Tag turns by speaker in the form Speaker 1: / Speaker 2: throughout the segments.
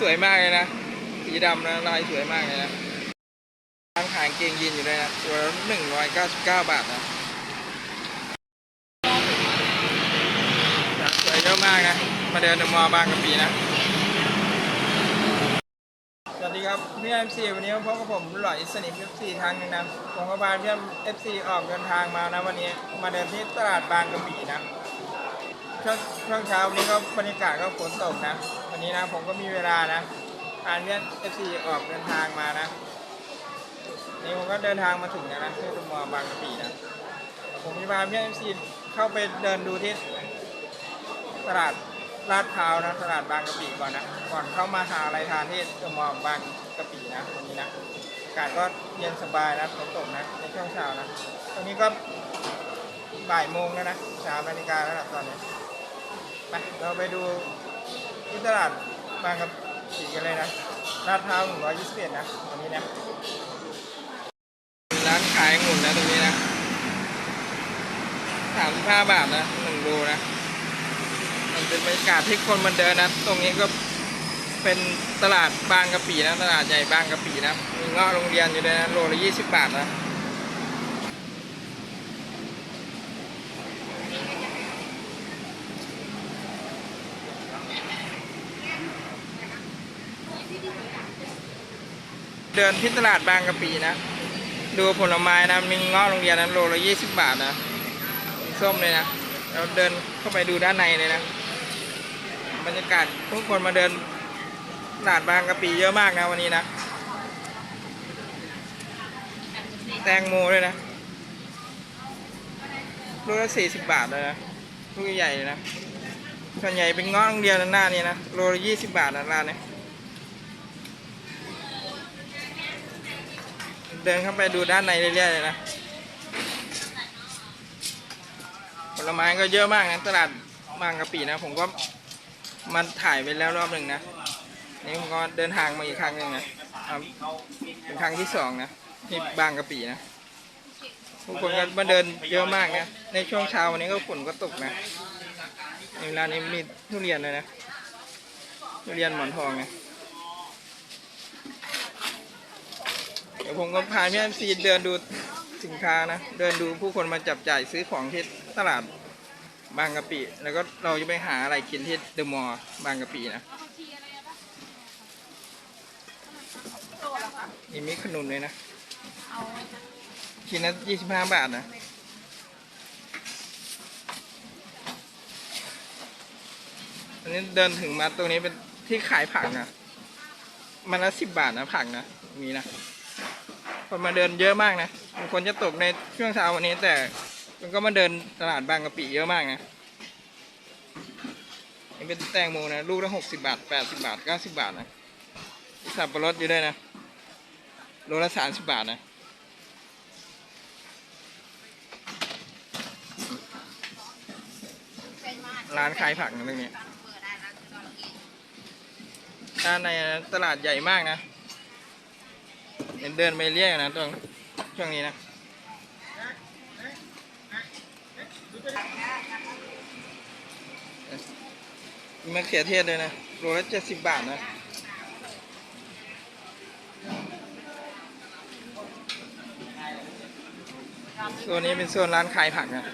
Speaker 1: สวยมากเลยนะ สีดำนะลายสวยมากเลยนะร้านขายกางเกงยีนอยู่เลยนะตัวละหนึ่งร้อยเก้าสิบเก้าบาทนะสวยเยอะมากนะ มาเดินในมอบางกะปีนะ สวัสดีครับเพื่อน FC วันนี้พบกับผมหลอยสนิม FC ทางหนึงนะผมก็พาเพื่อน FC ออกเดินทางมานะวันนี้ มาเดินที่ตลาดบางกะปีนะช่วงช่วงเช้าวันนี้ก็บรรยากาศก็ฝนตกนะ นี้นะ ผมก็มีเวลานะพาเพื่อน FC ออกเดินทางมานะ นี่ผมก็เดินทางมาถึงแล้วนะที่ตมบางกะปินะ ผมจะพาเพื่อน FC เข้าไปเดินดูที่ตลาดลาดพร้าวนะตลาดบางกะปิก่อนนะ ก่อนเข้ามาหาอะไรทานที่ตมบางกะปินะวันนี้นะอากาศก็เย็นสบายนะฝนตกนะในช่วงเช้านะตอนนี้ก็บ่ายโมงแล้วนะสามนาฬิกาแล้วนะตอนนี้ไปเราไปดู ที่ตลาดบางกะปิกันเลยนะลาดพร้าว121นะวันนี้นะร้านขายองุ่นนะตรงนี้นะสามสิบห้าบาทนะหนึ่งโลนะมันเป็นบรรยากาศที่คนมันเดินนะ ตรงนี้ก็เป็นตลาดบางกะปินะ ตลาดใหญ่บางกะปินะ มีเงาะโรงเรียนอยู่เลยนะ โลละยี่สิบบาทนะ เดินที่ตลาดบางกะปินะ ดูผลไม้นะมีงาะโรงเรียนนะโลละยี่สิบบาทนะส้มเลยนะเราเดินเข้าไปดูด้านในเลยนะบรรยากาศทุกคนมาเดินตลาดบางกะปิเยอะมากนะวันนี้นะ แตงโมด้วยนะลูกละสี่สิบบาทเลยนะลูกใหญ่เลยนะส่วนใหญ่เป็นงาะโรงเรียนหน้านี้นะโลละยี่สิบบาทนะร้านเนี้ เดินเข้าไปดูด้านในเรื่อยๆเลยนะผลไม้ก็เยอะมากนะตลาดบางกะปินะ ผมก็มาถ่ายไปแล้วรอบหนึ่งนะ นี่ผมก็เดินทางมาอีกครั้งหนึ่งนะเป็นครั้งที่สองนะที่บางกะปินะทุกคนก็มาเดินเยอะมากนะในช่วงเช้าวันนี้ก็ฝนก็ตกนะในเวลานี้มีทุเรียนเลยนะทุเรียนหมอนทองนะ เดี๋ยวผมก็พาพี่แอมซีเดินดูสินค้านะ เดินดูผู้คนมาจับจ่ายซื้อของที่ตลาดบางกะปิ แล้วก็เราจะไปหาอะไรกินที่เดอะมอลล์บางกะปินะนี่มีขนุนเลยนะชิ้นละยี่สิบห้าบาทนะอันนี้เดินถึงมาตรงนี้เป็นที่ขายผักนะ มันละสิบบาทนะผักนะ มีนะ คนมาเดินเยอะมากนะบางคนจะตกในช่วงเช้าวันนี้แต่มันก็มาเดินตลาดบางกะปิเยอะมากนะนี่เป็นแตงโมนะ ลูกละหกสิบาทแปดสิบาทเก้าสิบาทนะสับปะรดอยู่ด้วยนะโลละสามสิบบาทนะร้านขายผักนะตรงนี้ด้านในตลาดใหญ่มากนะ เดินไปเรียกนะตรงช่วงนี้นะมีมะเขือเทศด้วยนะโลละเจ็ดสิบบาทนะโซนนี้เป็นโซนร้านขายผักนะ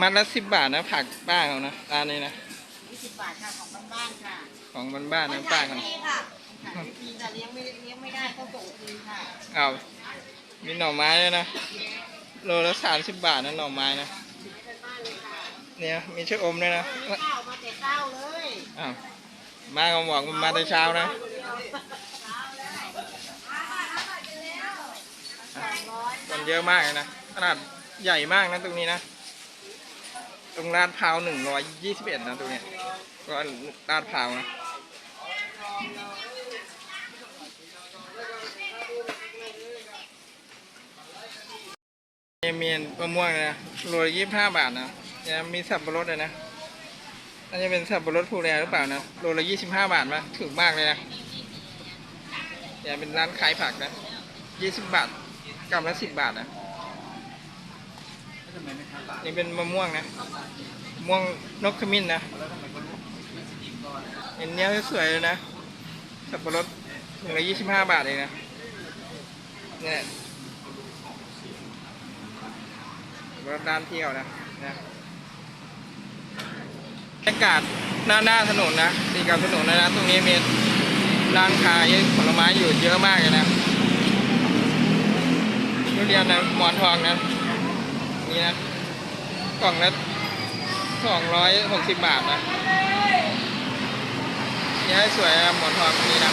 Speaker 1: มัดละสิบบาทนะผักป้าเขานะร้านนี้นะ
Speaker 2: ยี่สิบบาทค่ะของบ้านๆค่ะ
Speaker 1: ของบ้านๆนะป้าเขา
Speaker 2: ฟรีค่ะขายฟรีแต่เลี้ยงไม่เลี้ยงไม่ได้ก็ส่งฟรีค่ะ
Speaker 1: เอามีหน่อไม้ด้วยนะโลละสามสิบบาทนะหน่อไม้นะเนี่ยมีชะอมด้วยนะ
Speaker 2: ข้าวมาแต่เช้าเลย
Speaker 1: อ้าวมาก็บอกมาแต่เช้านะคนเยอะมากเลยนะขนาดใหญ่มากนะตรงนี้นะ ตรงลาดพร้าวหนึ่งร้อยยี่สิบเอ็ดนะตรงเนี้ยก็ลาดพร้าวนะมีมีมะม่วงนะโลละยี่สิบห้าบาทนะเนี่ยมีสับปะรดเลยนะน่าจะเป็นสับปะรดภูแลหรือเปล่านะโลละยี่สิบห้าบาทมถูกมากเลยนะเนี่ยเป็นร้านขายผักนะยี่สิบบาทกรัมละสิบบาทนะ
Speaker 3: ทำไมไม่ทำบาท
Speaker 1: นี่เป็นมะม่วงนะม่วงนกขมิ้นนะ
Speaker 3: เห็
Speaker 1: นเนี้ยสวยเลยนะสับปะรดถุงละยี่สิบห้าบาทเองนะเนี่ยรถด้านเที่ยวนะนะบรรยากาศหน้าหน้าถนนนะตีกับถนนนะนะตรงนี้มีร้านขายผลไม้อยู่เยอะมากเลยนะทุเรียนนะหมอนทองนะ นี่นะ กล่องละสองร้อยหกสิบบาทนะนี่ให้สวยนะหมอนทองนี้นะ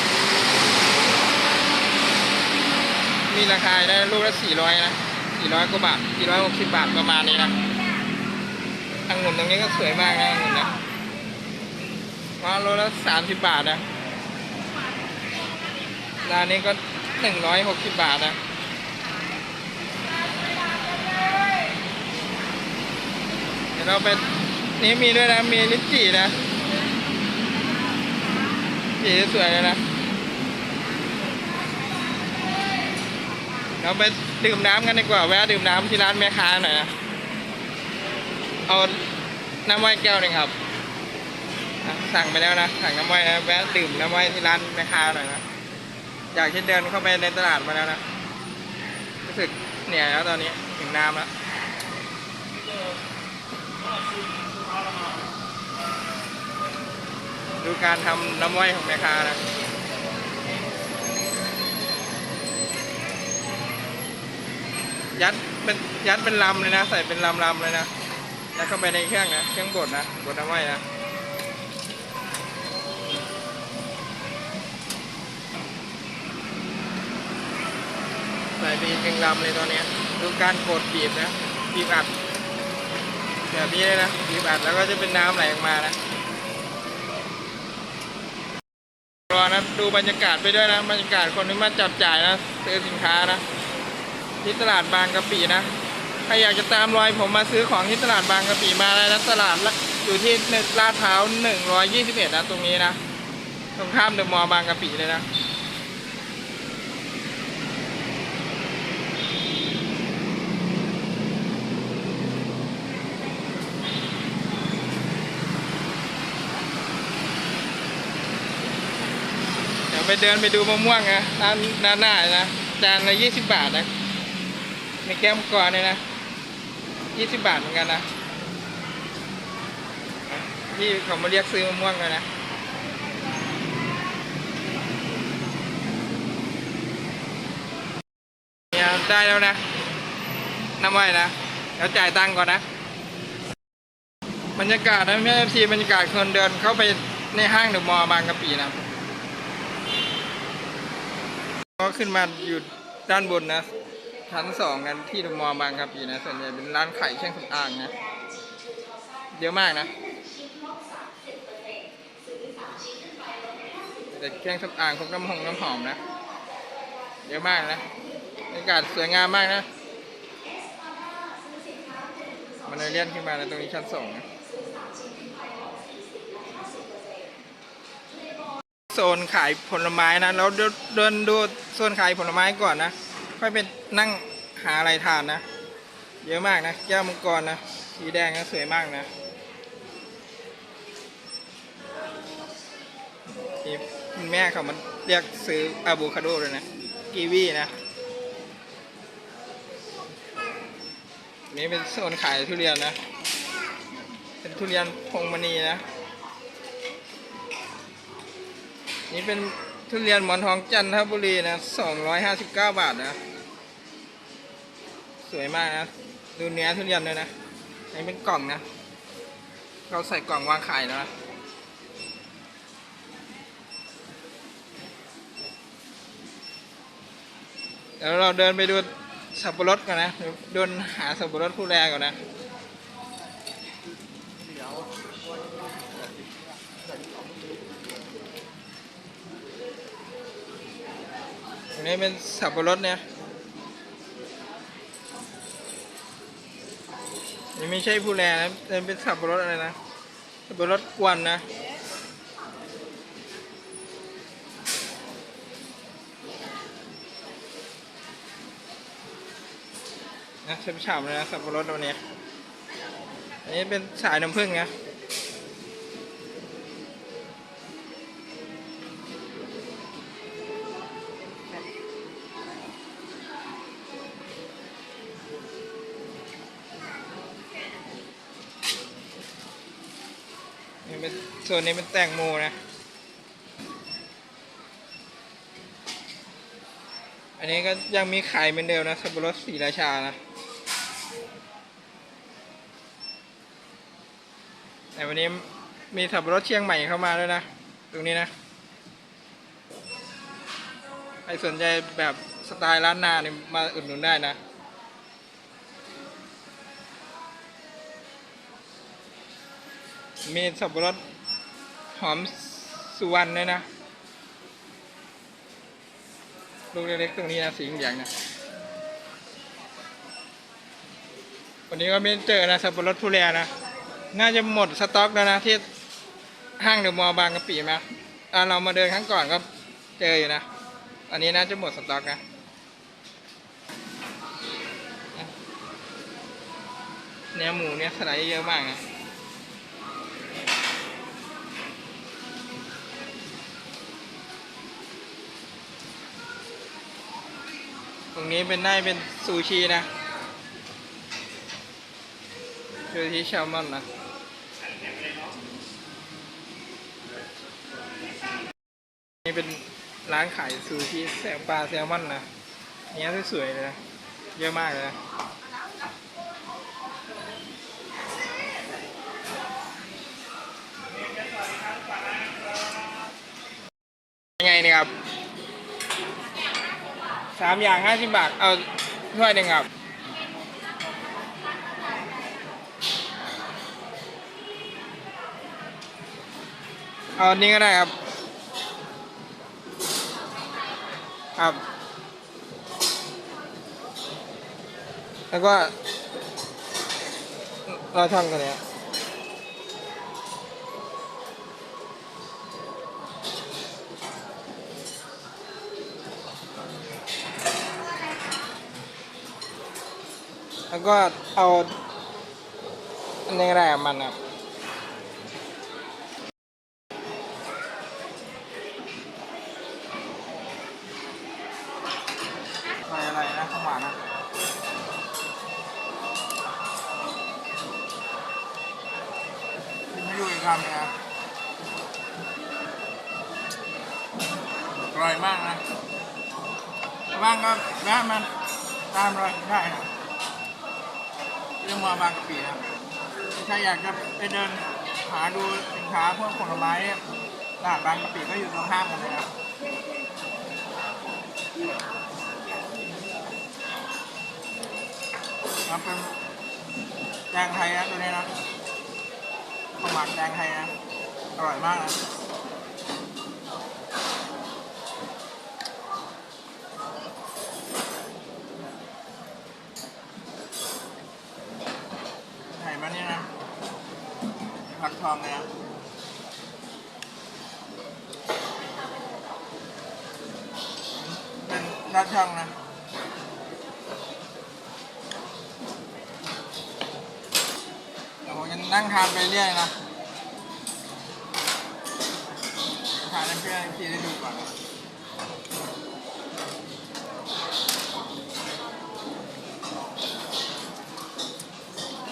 Speaker 1: มีราคาได้ลูกละสี่ร้อยนะสี่ร้อยกว่าบาทสี่ร้อยหกสิบบาทประมาณนี้นะองุ่นตรงนี้ก็สวยมากนะองุ่นนะว่าโลละสามสิบบาทนะร้านนี้ก็หนึ่งร้อยหกสิบบาทนะ ดี๋ยวเราไปนี่มีด้วยนะ มีลิ้นจี่นะสีสวยเลยนะ เราไปดื่มน้ำกันดีกว่า แวะดื่มน้ำที่ร้านแม่ค้าหน่อยนะ เอาน้ำไว้แก้วหนึ่งครับ สั่งไปแล้วนะ สั่งน้ำไว้นะ แวะดื่มน้ำไว้ที่ร้านแม่ค้าหน่อยนะ อยากจะเดินเข้าไปในตลาดมาแล้วนะ รู้สึกเหนื่อยแล้วตอนนี้ถึงน้ำแล้ว ดูการทำน้ำไว้ของแม่ค้านะยัดเป็นยัดเป็นลำเลยนะ ใส่เป็นลำลำเลยนะยัดเข้าไปในเครื่องนะ เครื่องบดนะ บดน้ำไว้นะ ใส่ไปอีกหนึ่งลำเลยตอนเนี้ยดูการกดบีบนะ บีบอัดแบบนี้เลยนะ บีบอัดแล้วก็จะเป็นน้ำไหลออกมานะ รอนะ ดูบรรยากาศไปด้วยนะ บรรยากาศคนที่มาจับจ่ายนะซื้อสินค้านะ ที่ตลาดบางกะปินะใครอยากจะตามรอยผมมาซื้อของที่ตลาดบางกะปิมาเลยนะตลาดอยู่ที่ลาดพร้าวหนึ่งร้อยยี่สิบเอ็ดนะตรงนี้นะตรงข้ามเดอะมอลล์บางกะปิเลยนะ ไปเดินไปดูมะม่วงนะร้านร้านหน้านะจานละยี่สิบบาทนะมีแก้มกรเลยนะยี่สิบบาทเหมือนกันนะที่เขามาเรียกซื้อมะม่วงเลยนะเนี่ยได้แล้วนะน้ำไว้นะแล้วจ่ายตังค์ก่อนนะบรรยากาศนะแม่ทีบรรยากาศคนเดินเข้าไปในห้างเดอะมอลล์บางกะปินะ ก็ขึ้นมาอยู่ด้านบนนะชั้นสองกันที่เดอะมอลล์บางกะปินะส่วนใหญ่เป็นร้านขายเครื่องสำอางนะเยอะมากนะแต่เครื่องสำอางพวกน้ำหงน้ำหอมนะเยอะมากนะบรรยากาศสวยงามมากนะมันเลยเลื่อนขึ้นมาในตรงนี้ชั้นสองนะ โซนขายผลไม้นะเราเดินเดินดูโซนขายผลไม้ก่อนนะค่อยไปนั่งหาอะไรทานนะ เยอะมากนะแก้วมังกรนะสีแดงนะสวยมากนะนี่แม่เขามันเรียกซื้ออะโวคาโดเลยนะกีวีนะนี่เป็นโซนขายทุเรียนนะ เป็นทุเรียนพงมณีนะ นี่เป็นทุเรียนหมอนทองจันทบุรีนะสองร้อยห้าสิบเก้าบาทนะ สวยมากนะ ดูเนื้อทุเรียนเลยนะนนี้เป็นกล่องนะ เราใส่กล่องวางขายนะเดี๋ยวเราเดินไปดูสับปะรดก่อนนะเดี๋ยวเดินหาสับปะรดผู้แรก่อนนะ นี้เป็นสับปะรดเนี่ยนี่ไม่ใช่ผู้แลนะแต่เป็นสับปะรดอะไรนะ สับปะรดกวนนะนะฉ่ำๆเลยนะสับปะรดวันนี้อันนี้เป็นสายน้ำผึ้งนะ ส่วนนี้เป็นแตงโมนะ อันนี้ก็ยังมีขายเหมือนเดิมนะสับปะรดสีราชานะแต่วันนี้มีสับปะรดเชียงใหม่เข้ามาด้วยนะ ตรงนี้นะใครสนใจแบบสไตล์ร้านนาเนี่ยมาอุดหนุนได้นะมีสับปะรด หอมสุวรรณด้วยนะ ลูกเล็กๆตรงนี้นะสีเหลืองนะวันนี้ก็ไม่เจอนะสับปะรดทุเรียนนะ น่าจะหมดสต็อกแล้วนะที่ห้างเดอะมอลล์บางกะปิมาอ่าเรามาเดินครั้งก่อนก็เจออยู่นะ อันนี้น่าจะหมดสต็อกนะเนื้อหมูเนี่ยสไลด์เยอะมากนะ รงนี้เป็นได้เป็นซูชินะซูชิแซลมอนนะนี่เป็นร้านขายซูชิแซลปลาแซลมอนนะเนี้ยสวยๆเลยนะเยอะมากเลยนะยังไงเนี่ยครับ สามอย่างห้าสิบบาท เอาถ้วยหนึ่งครับ เอาอันนี้ก็ได้ครับ ครับ แล้วก็เราทำกันเนี่ย แล้วก็เอาอันนี้ก็ได้ครับมันครับใส่อะไรนะข้าวหวานนะกินให้ดูอีกคำนึงนะอร่อยมากนะบ้างก็แวะมันตามรอยได้นะ เรื่องมาบางกะปินะถ้าอยากจะไปเดินหาดูสินค้าพวกผลไม้เนี่ยตลาดบางกะปิก็อยู่ตรงข้ามกันเลยนะครับเป็นแดงไทยนะตัวนี้นะข้าวหมักแดงไทยนะ อร่อยมากนะไข่มันนี่นะ ผักทองเลยนะเป็นรัดช่องนะเดี๋ยวผมจะนั่งทานไปเรื่อยนะทานให้เพื่อนพี่ได้ดูก่อน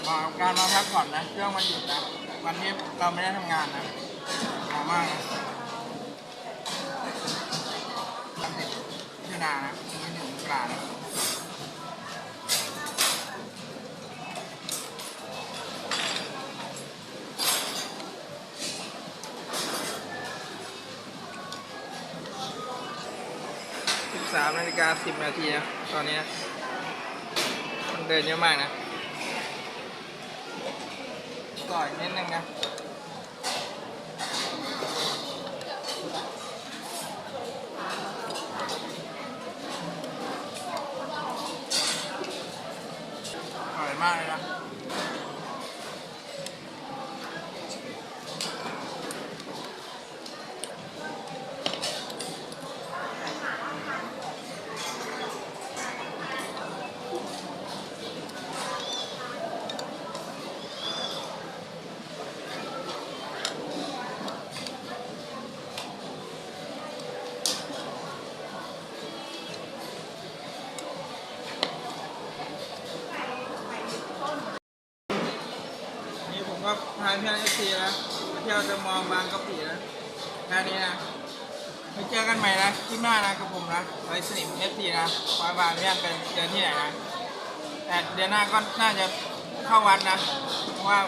Speaker 1: มาการมาพักผ่อนนะช่วงวันหยุดนะ วันนี้เราไม่ได้ทำงานนะเหมมากนะทำเสร็จพิจารณานะไม่ถึงกลางนะ13นาฬิกา10นาทีนะตอนนี้นะคนเดินเยอะมากนะ ก่อนนิดนึงนะ พาเพื่อนเอฟซีนะมาเที่ยวจะมองบางกะปินะแค่นี้นะไปเจอกันใหม่นะคลิปหน้านะกับผมนะไว้สนิมเอฟซีนะคอยบางเพื่อนกันเจอที่ไหนนะแต่เดือนหน้าก็น่าจะเข้าวัดนะเพราะว่า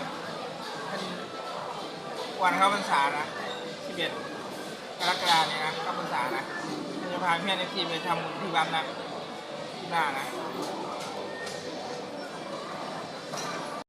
Speaker 1: วันเข้าพรรษานะ11กรกฎาเนี่ยนะเข้าพรรษานะจะพาเพื่อนเอฟซีไปทำบุญที่วัดนะที่หน้านะ